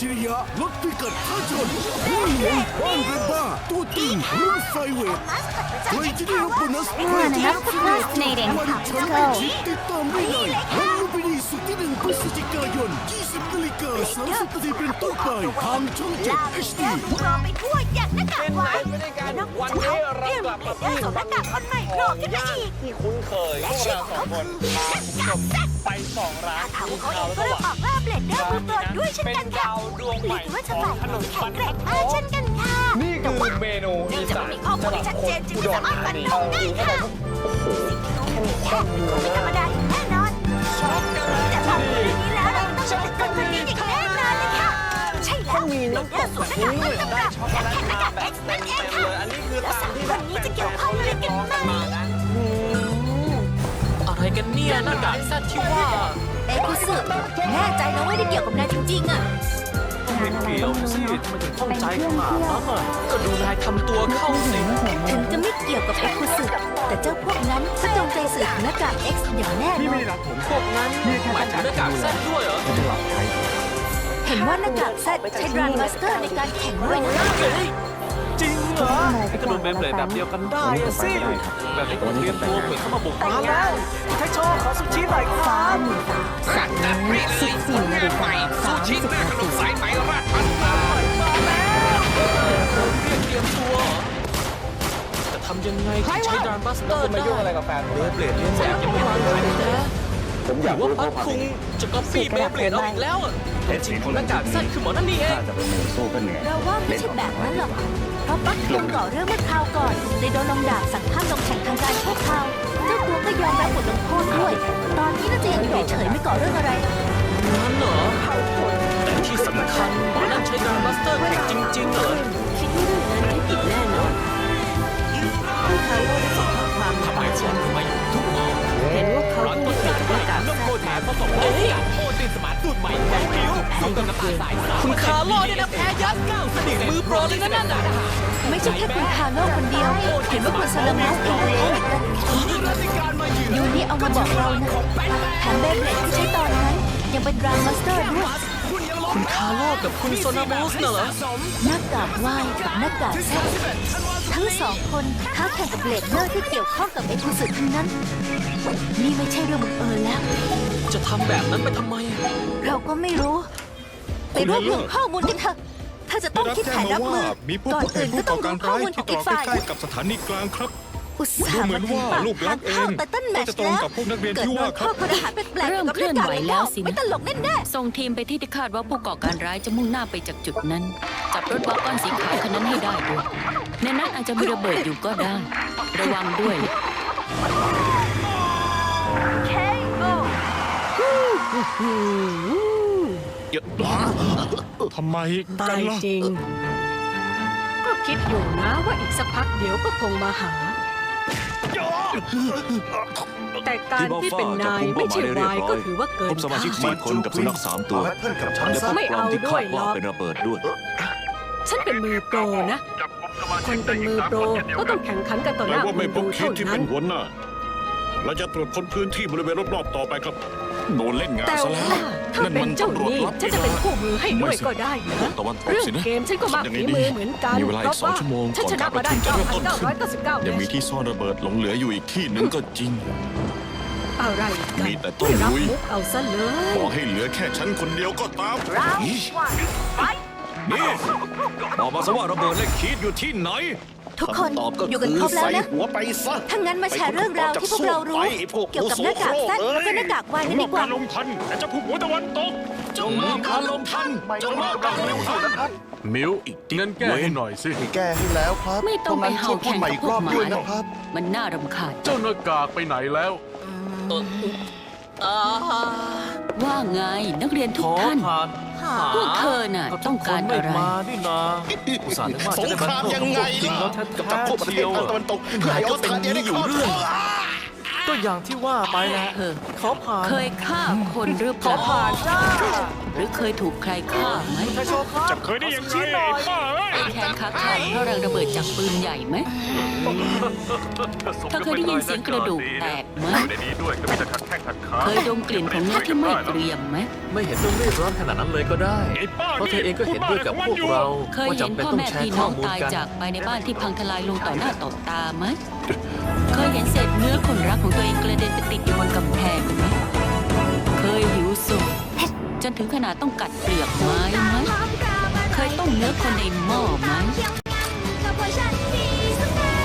จฉริยะลดพิกัดท้าชนผู้หลวงบ้านเรบ้า ตัวตึงรุ่นไฟเวทใครจะได้รับโบนัสใครจะได้รับพิเศษ Fascinating วันฉันไม่ชิดติดตามได้เลยวันลุมพินีสุดที่หนึ่งพฤศจิกายน 20นาฬิกา30นาทีเป็นต้นไปทางช่อง7 HD พวกเราไปทั่วอย่างหน้ากากไว้ไปด้วยกันนอก เดอร์สวมหน้ากากคนใหม่โผล่ขึ้นมาอีก ที่คุ้นเคยพและวกชื่อเราของสองคนพาคุณผู้ชมไปสองร้านเขาคุ้นเขาเองระหก็ว่างออกว่าเบลดเดอร์มือเปิดด้วยเช่นกันค่ะดวงหใหม่รือว่าจะฝ่ายของถนนแข็งแกร่งมากเช่นกันค่ะนี่คือเมนูเนื่อีองจากสามันนมีข้อมูลที่ชัดเจนจึงสามารถฟันธงได้ค่ะสิ่งที่ต้องมีแค่เป็นคนไม่ธรรม หน้ากากแซดที่ว่าเอ้คุสึแน่ใจนะว่าได้เกี่ยวกับนายจริงๆอะไม่เกี่ยวสิทำไมถึงข้องใจขนาดนั้นอะก็ดูนายทำตัวเข้าสิถึงจะไม่เกี่ยวกับเอ็กคุสึแต่เจ้าพวกนั้นก็จงใจสื่อถึงหน้ากาก X อย่างแน่นอนพวกนั้นหมายถึงหน้ากากแซดด้วยเหรอเห็นว่าหน้ากากแซดใช้ดรันมาสเตอร์ในการแข่งด้วยนะเฮ้ยจริง เหรอไอ้กระโดดเบมเบลดแบบเดียวกันได้อะสิแบบนี้ก็เตรียมตัวเหมือนเข้ามาบุกร้านแล้วให้โชว์ขอสุชิหน่อยครับสัตว์จัดไม่เลยคุณหน้าใหม่ซูชิหน้าขนมสายไหมราดพันตาเรียกเตรียมตัวเหรอจะทำยังไงถึงใช้ดรานบัสเตอร์คุณมาได้ยุ่งอะไรกับแฟนผมเบเบลดเลียนแบบยังไม่วางขายเลยนะผมอยากว่าพัดคุงจะก๊อปปี้เบเบลดเอาอีกแล้วอะแต่จริงของหน้ากากแซดคือหมอนั่นนี่เองเราว่าไม่ใช่แบบนั้นหรอก เพราะปักคุงก่อเรื่องเมื่อคราวก่อนเลยโดนลงดาบสั่งห้ามลงแข่งทางการพวกเขาเจ้าตัวก็ยอมรับบทลงโทษด้วย ตอนนี้น่าจะยังอยู่เฉยๆไม่ก่อเรื่องอะไรงั้นเหรอ ส่งกับน้ำตาลสายคุณคาร์โลเนี่ยนะแพ้ยับเก้าสนิทมือโปรเลยนะนั่นน่ะไม่ใช่แค่คุณคาร์โลคนเดียว เห็นว่าคุณซาลามัสเองก็เหมือนกันยูนี่เอามาบอกเรานะแถมเบเบลดที่ใช้ตอนนั้น ยังเป็นดรามาสเตอร์ด้วยคุณคาร์โลกับคุณโซนามอสน่ะเหรอหน้ากากวายกับหน้ากากแซดทั้งสองคนท้าแข่งกับเบลดเนอร์ที่เกี่ยวข้องกับเอ็กซ์คลูซีฟทั้งนั้น นี่ไม่ใช่เรื่องบังเอิญแล้ว จะทำแบบนั้นไปทำไม เราก็ไม่รู้ ไปรวบรวมข้อมูลกันเถอะถ้าจะต้องคิดแผนรับมือมีผู้ก่อนพบเห็อื่นนก็ผู้ต้ก่อองรู้การข้อร้ายมูลขที่องตรอีอกกฝ่ายใกล้ๆกับสถานีกลางครับอุตส่าห์ดูเหมืมาอนถึงว่าปากรูปลัทากงษณ์เองเข้าแต่ต้นแมตช์ก็จะตรงแล้วกับพวกนักเรียนเกิดที่โดว่านคข้รัอบคอรหาแปลกๆเริ่มกับเคลื่อนไหวแล้วสินะไม่ตลกแน่ส่งทีมไปที่ที่คาดว่าผู้ก่อการร้ายจะมุ่งหน้าไปจากจุดนั้น จับรถบัสก้อนสีขาวคันนั้นให้ได้ด้วยในนั้นอาจจะมีระเบิดอยู่ก็ได้ ระวังด้วย ทำไมกัตานยล่ะจริง ก็คิดอยู่นะว่าอีกสักพักเดี๋ยวก็คงมาหา แต่การที่เป็นนายไม่ใช่วายก็ถือว่าเกิพนบสมาชิกคาสี่ดคนกับสุนัขสามตัว เพื่อนกับฉันเดี๋ยวพบไม่กล่องเอาที่ด้คาวยดว่าหรอกเป็นระเบิดด้วย ฉันเป็นมือโปรนะ คนเป็นมือโปรก็ต้องแข่งขันกันต่อหแต่น้าว่าคไม่นพดูบคิเท่าดที่นั้เป็นน หัวหน้า เราจะตรวจค้นพื้นที่บริเวณรอบๆต่อไปครับ โดนเล่นงานแต่ซะแล้วว่าถ้านั่นเป็มันนเจ้าตำรวจนี่รับฉันจะเป็นคู่มือให้ด้วยก็ได้นะ ตะวันตกเรื่องสินะเกมฉันก็มากยังไงฝีดีมือเหมือนกันมีเวลาอีกสองชั่วโมงฉันก่อนชนะการประมาได้ชุมจะเริ่มต้นขึ้น9,999 ยังมีแมตช์ที่ซ่อนระเบิดหลงเหลืออยู่อีกที่หนึ่งก็จริง อะไรกันมีแต่ต้นไม่รับลุย มุกเอาซะเลยบอกให้เหลือแค่ฉันคนเดียวก็ตามนี่บอกมาซะว่าระเบิดและคีดอยู่ที่ไหนๆ ทุกคนอยู่กันครบแล้วนะหัวไปซะถ้างั้นมาแชร์เรื่องราวที่พวกเรารู้ เกี่ยวกับหน้ากากแซดแล้วก็หน้ากากวายกันดีกว่า ลงทันแต่เจ้าผู้หัวตะวันตกจงมอบการลงทันจงมอบการลงทันมิวงั้นแก้ให้หน่อยสิ แก้ให้แล้วครับไม่ต้องไปเห่าแข่งใหม่กับอีกพรวอกบด้วยหมาหรนะอกครับ มันน่ารำคาญ เจ้าหน้ากากไปไหนแล้ว ว่าไงนักเรียนทุขกอท่าน ผ่าน พวกเธอน่ะก็ทุต้องคการนไม่อะไร มานี่นาอุตส่าห์นึกว่าจะได้บรรเทาพวกจริงแล้วแท้กับจับพวกประๆเทเชีศยวทางตะวันตกเพื่อให้ก็เอาเป็นทานเดียวได้อยู่ครอบเรื่องก็อย่างที่ว่าไปแหละเออขอผ่านเคยฆ่าคนหรือเปขอล่าผ่านจ้าหรือเคยถูกใครฆ่าไหมไทโชครับจะเคยได้ยังไงชี้หน่ไอ้อยบ้าเอ้ย แขนขาขาดเพราะแรงระเบิดจากปืนใหญ่ไหม เธอเคยได้ยินเสียงกระดูกแตกไหมในนี้ด้วยก็มีแต่ขัดแข้งขัดขาเคยดมกลิ่นของเนื้อที่ไม่เกรียมไหม ไม่เห็นต้องรีบร้อนขนาดนั้นเลยก็ได้ ไอ้บ้าเพราะเธอเองก็เห็นด้วยกับพวกเราเคยว่าเห็นจำเป็นพ่อต้องแม่แชร์พี่ข้น้อองมูลตายกันจากไปในบ้านที่พังทลายลงต่อหน้าต่อตาไหม เคยเห็นเศษเนื้อคนรักของตัวเองกระเด็นไปติดอยู่บนกำแพงไหม เคยหิวโซจนถึงขนาดต้องกัดเปลือกไม้ไหม เคยต้มเนื้อคนในหม้อไหม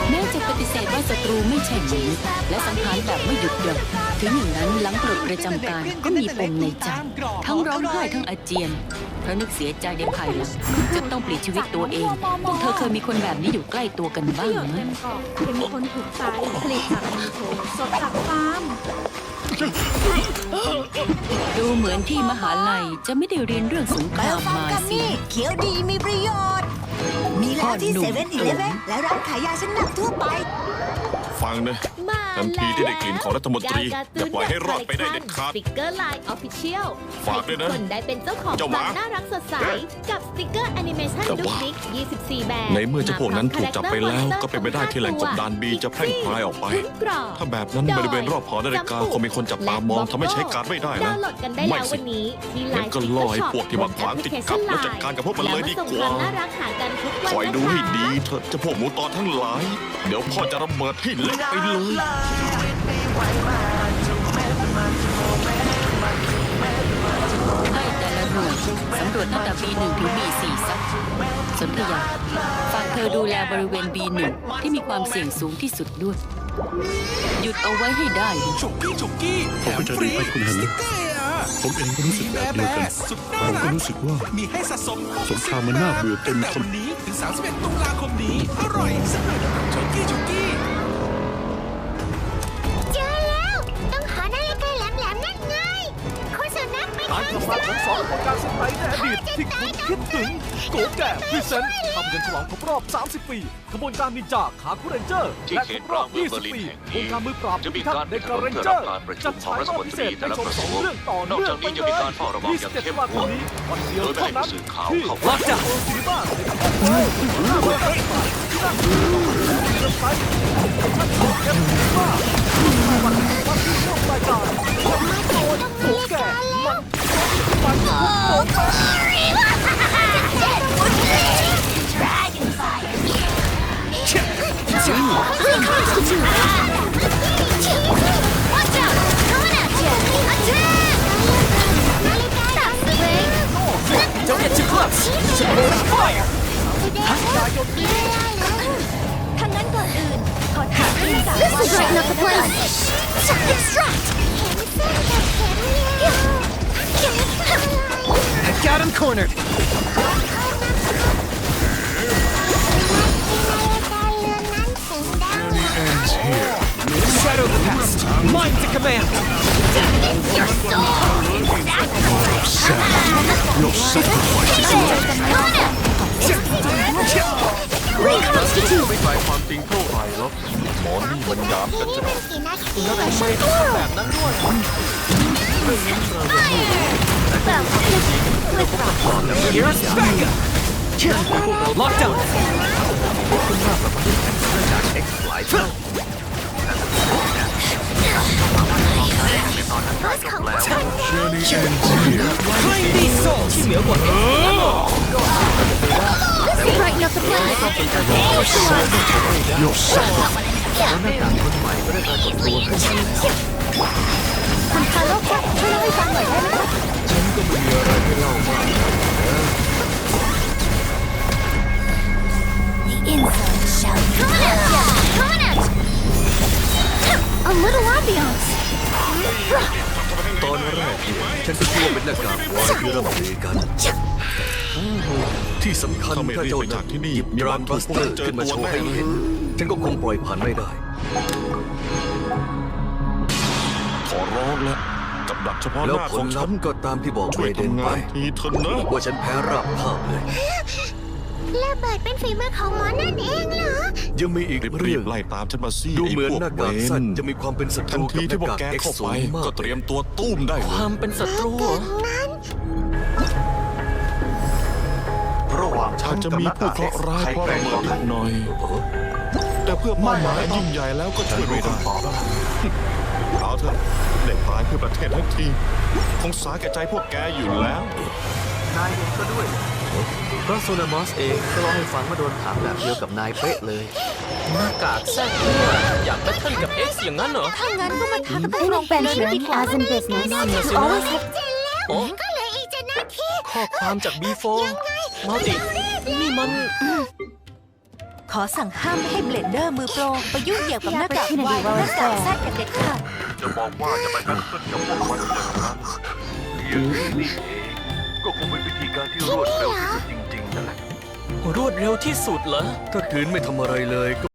แม้จะปฏิเสธว่าศัตรูไม่ใช่มนุษย์และสังหารแบบไม่หยุดหย่อนถึงอย่างนั้นหลังปลดประจำการก็มีปมในใจทั้งร้องไห้ทั้งอาเจียนเพราะนึกเสียใจในภายหลังจะต้องปลิดชีวิตตัวเองพวกเธอเคยมีคนแบบนี้อยู่ใกล้ตัวกันบ้างไหมเป็นคนถูกใจผลิตจากมือโถสดจากฟาร์ม ดูเหมือนที่มหาลัยจะไม่ได้เรียนเรื่องสงคแปลรามฟังมากันสิ นี่เขียวดีมีประโยชน์ มีแล้วที่พ่อหนุ่เซม เว่นอีเลฟเว่นและร้านขายยาชั้นนำทั่วไป ฟังนะทันทีที่ได้กลิ่นของรัฐมนตรีอย่าปล่อยให้รอดไปได้เด็ดขาดสติกเกอร์ไลน์ออฟฟิเชียลฝากด้วยนะคนได้เป็นเจ้าของเจ้าหคมาวามน่ารักสดใส กับสติกเกอร์แอนิเมชันแต่ดุ๊กว่าดิ๊ก24 แบบ ในเมื่อเจ้าพวกนั้นถูกจับไปแล้ว ก็เป็นไปได้ที่แหล่งกบดานบีจะแพร่งพรายออกไปคุ้มกรอบถ้าแบบนั้นบริเวณรอบหอนาฬิกาคงมีคนจับตามองทำให้ใช้การดไม่ได้ดานะวน์โหลดกันได้ไม่แล้วสิวันนี้ที่ไลงั้นน์ก็ล่อให้พวกที่มาขวางติดกับแล้วจัดการกับพวกมันเลยดีกว่าแล้วมาส่งความน่ารักหากันทุกวันคอยดูให้ดีเถอะเจะพวกหมูตอนทั้งหลาย เดี๋ยวพ่อจะระเบิดให้เละไปเลยให้แต่ละหน่วยสำรวจตั้งแต่ B1 ถึง B4 สักสนธยาฝากเธอดูแลบริเวณ B1 ที่มีความเสี่ยงสูงที่สุดด้วย หยุดเอาไว้ให้ได้ จุกกี้จุกกี้แถมฟรีคุณฮันนี่ผมเองก็รู้สึกแบบเดียวกันผมก็รู้สึกว่า มีให้สะสมสงครามมันน่าเบื่อเต็มคนนี้ถึง 31 ตุลาคมนี้ อร่อยสนุกจุกกี้จุกกี้ การกลับมาของสองของการสไปในอดีตที่คุณคิดถึงโกแก่พรีเซนต์ทำเงินฉลองครบรอบ 30 ปีขบวนการนินจาขาคุเรนเจอร์ที่และเขครตบรอบรอบเมืองเบอร์20ลินปีแห่งนี้องค์การมือปราบจะมีพิทักการษ์ในแข่งการขัเรนนเพื่อเจอรับร์การประชุจัมดของฉายรัฐรอบมนพิตเศรีษแต่ให้ละชมกระสทองรวงเรื่องต่อนอกเนื่อจากงไปนี้เลจะมียการเฝ้าระวังอย่างเข้มงวด27โดตุลายคไม่มให้นี้วันเดียวผู้สื่อเท่าข่าวนั้นเข้าที่ไปซีนีมาในการเปิดที่นั่งเรื่องไซต์ชั้นสองเอฟซีมาวันวันที่ร่วมรายการ มันโกแก่ Got him cornered เ Shadow the past Mind the command Your soul Your sacrifice is Reconstitute ไม่ไกลความจริงเท่าไหร่หรอกหมอนี่มันยามกันจะ แล้วทำไมต้องทำแบบนั้นด้วยแบบไม่ปรั บ Here's Becca Lockdown ของฉัน Claim these souls ที่เหนือกว่า This is right not the place Your sacrifice คุณ กัน ที่สำคัญถ้าไม่ถ้ารีบเจ้าไปนั้จากนที่นี่หยิบมีดวัรันนถูบักสพวเตกอนั้นร์เจอขึ้นมาตัวโชว์แน่ให้เห็นฉันก็คงปล่อยผ่านไม่ได้ ขอร้องแล้วกับดักเฉพาะหแล้วน้าผขลองลัฉัพนธ์ก็ตามที่บอกช่วยเวเดนทำไปงานทีเถอะนะ ว่าฉันแพ้ราบคาบเลย ระเบิดเป็นฝีมือของหมอนั่นเองเหรอ ยังมีอีกรีเรื่อบง ๆไล่ตามฉันมาสิดูไอ้เหมือนพวกหน้าเวกากสั้นนจะมีความเป็นศัตทันรูทีกับหที่น้าพวกกากแกเอ็กเข้าซ์สูไป งมาก ก็เตรียมตัวตุ้มได้เลควายมเป็นศัตรูเหรอ อาจจะมีผู้เคราะห์ร้ายเพราะระเบิดเล็กน้อย แต่เพื่อเป้าหมายอันยิ่งใหญ่แล้วก็ช่วยไม่ได้เอาเถอะเด็กตายเพื่อประเทศทั้งทีคงสาแก่ใจพวกแกอยู่แล้ว นายเองก็ด้วย เพราะโซนามอสเองก็เล่าให้ฟังว่าโดนถามแบบเดียวกับนายเป๊ะเลย หน้ากากแซ่บเนี่ยอยากแบทเทิลกับ X อย่างนั้นเหรอ ถ้างั้นก็มาทักกันตรงไปเลยดีกว่า as in business นั่นน่ะสินะ always have โอ้ ข้อความจาก B4 มัลตินี่มัน ขอสั่งห้ามไม่ให้เบลนเดอร์มือโปรไปยุ่งเกี่ยวกับหน้ากากวายและหน้ากากแซดอย่างเด็ดขาดจะบอกว่าจะไปแบทเทิลกับพวกมันอย่างนั้นอย่างนี้นี่เองก็คงเป็นวิธีการที่รวดเร็วที่สุดจริงๆนั่นแหละรวดเร็วที่สุดเหรอถ้าคืนไม่ทำอะไรเลย